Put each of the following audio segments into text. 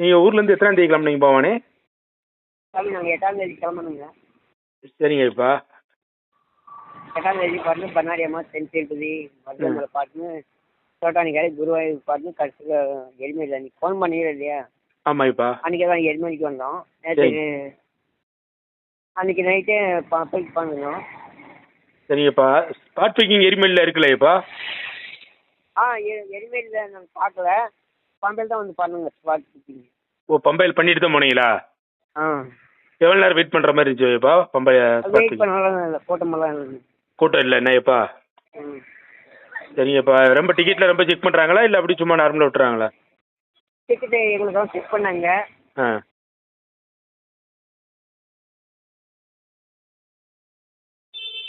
நீங்கள் ஊர்லேருந்து எத்தனாம் தேதி கிளம்புனீங்க பவானி நாங்கள் எட்டாம் தேதி கிளம்பணுங்க சரிங்கப்பா எட்டாம் தேதி பார்த்து பண்ணாரி அம்மா தென் திருப்பதி மதுரை பார்த்துன்னு சோட்டானிக்காரி குருவாயூர் பார்த்து கடைசியில் எருமையில் அன்றைக்கி ஃபோன் பண்ணீங்க இல்லையா? ஆமாங்கப்பா அன்றைக்கி தான் எருமைக்கு வந்தோம். நேற்று அன்றைக்கி நைட்டே பா போயிட்டு பண்ணுறோம் சரிங்கப்பா ஸ்பாட் பிக்கிங் எரிமலையில் இருக்குல்லையப்பா? ஆ எ எருமையில் நாங்கள் பார்க்கல. பம்பையில் தான் வந்து பண்ணுங்க ஸ்பாட் புக்கிங் ஓ பம்பையில் பண்ணிட்டு தான் போனீங்களா? ஆ. எவ்வளோ நேரம் வெயிட் பண்ணுற மாதிரி இருந்துச்சுப்பா பம்பை வெயிட் பண்ணலாம் இல்லை கூட்டமெல்லாம் கூட்டம் இல்லை என்னப்பா சரிங்கப்பா ரொம்ப டிக்கெட்டில் ரொம்ப செக் பண்ணுறாங்களா இல்லை அப்படி சும்மா நார்மலாக விட்டுறாங்களா? டிக்கெட்டு எங்களுக்கெல்லாம் செக் பண்ணாங்க. ஆ.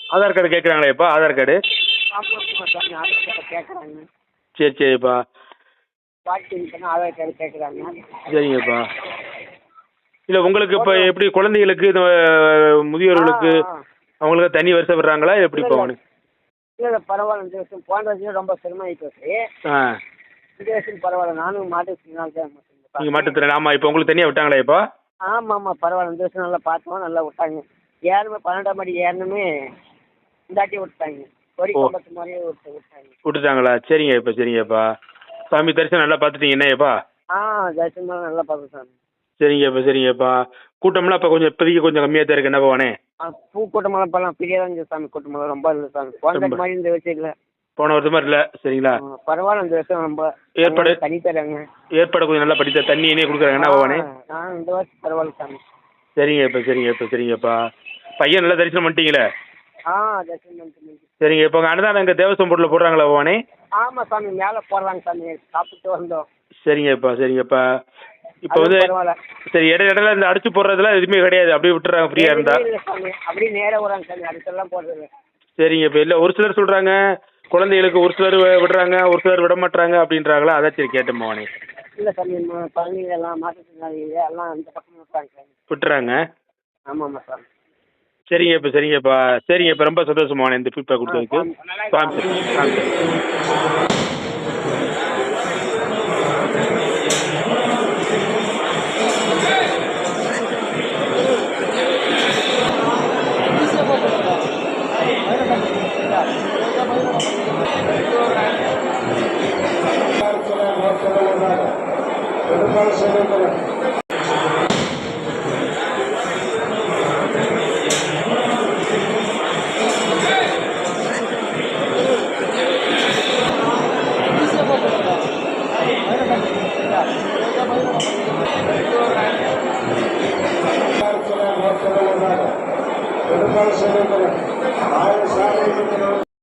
ஆதார் கார்டு கேட்குறாங்களேப்பா ஆதார் கார்டு சரி சரிப்பா. ஸ்பாட் புக்கிங் பண்ணால் ஆதார் கார்டு கேட்குறாங்க சரிங்கப்பா. இல்லை உங்களுக்கு இப்போ எப்படி குழந்தைகளுக்கு இந்த முதியோர்களுக்கு அவங்களுக்கு தனி வரிசை விடுறாங்களா எப்படி போகணும் இல்லை. இல்லை பரவாயில்ல இந்த வருஷம் போன வருஷம் ரொம்ப சிரமமாகி போச்சு. இந்த வருஷம் பரவாயில்ல நானும் மாட்டுத்திறனால தான் நீங்கள் மாட்டுத்திறன் ஆமாம் இப்போ உங்களுக்கு தனியாக விட்டாங்களா இப்போ? ஆமாம் ஆமாம் பரவாயில்ல இந்த வருஷம் நல்லா பார்த்தோம் நல்லா விட்டாங்க. ஏறுமே பன்னெண்டாம் மணி ஏறணுமே இந்தாட்டி விட்டாங்க. விட்டுட்டாங்களா? சரிங்க இப்போ சரிங்கப்பா. சாமி தரிசனம் நல்லா பார்த்துட்டீங்க என்னப்பா ஆ தரிசனம் நல்லா பார்த்தோம் சாமி. சரிங்கப்பா சரிங்கப்பா. கூட்டம்லாம் இப்போ கொஞ்சம் இப்போதைக்கு கொஞ்சம் கம்மியாக தான் இருக்கு. என்ன பவானே பூ கூட்டமெல்லாம் இப்போல்லாம் ஃப்ரீயாக தான் இருந்துச்சு சாமி கூட்டமெல்லாம் ரொம்ப இல்லை சாமி. போன மாதிரி இந்த வருஷம் இல்லை. போன வருஷமா இல்லை சரிங்களா? பரவாயில்ல இந்த வருஷம் ரொம்ப. ஏற்பாடு? தனி தராங்க ஏற்பாடு கொஞ்சம் நல்லா படித்த தண்ணி என்ன கொடுக்குறாங்க. என்ன பவானே ஆ இந்த வருஷம் பரவாயில்ல சாமி. சரிங்கப்பா சரிங்கப்பா சரிங்கப்பா. பையன் நல்லா தரிசனம் பண்ணிட்டீங்களே? ஆ தரிசனம் பண்ணிட்டு முடிஞ்சு. சரிங்க இப்போ அன்னதானம் இங்கே தேவசம் பொருளில் போடுறாங்களா பவானே ஆமாம் சாமி மேலே போடுறாங்க சாமி. சாப்பிட்டு வந்தோம். சரிங்கப்பா சரிங்கப்பா. இப்போ வந்து சரி இடையில இடையில இந்த அடிச்சு போடுறதுலாம் எதுவுமே கிடையாது. அப்படியே விட்டுறாங்க ஃப்ரீயாக இருந்தா. அப்படியே நேராக விடுறாங்க சாமி. அடுத்தெல்லாம் போடுறது. சரிங்க இப்போ இல்லை ஒரு சிலர் சொல்கிறாங்க குழந்தைகளுக்கு ஒரு சிலர் விடுறாங்க ஒரு சிலர் விட மாட்றாங்க அப்படின்றாங்களா? அதான் சரி கேட்டேன் பவானி இல்லை சாமி குழந்தைங்க எல்லாம் மாற்றுத்திறனாளிங்க எல்லாம் அந்த பக்கம் விட்டுறாங்க விட்டுறாங்க. ஆமாம் ஆமாம் சாமி. சரிங்க இப்போ சரிங்கப்பா சரிங்க இப்போ ரொம்ப சந்தோஷமான இந்த ஃபீட்பேக் கொடுத்ததுக்கு. சாமி சாமி பெருமாள்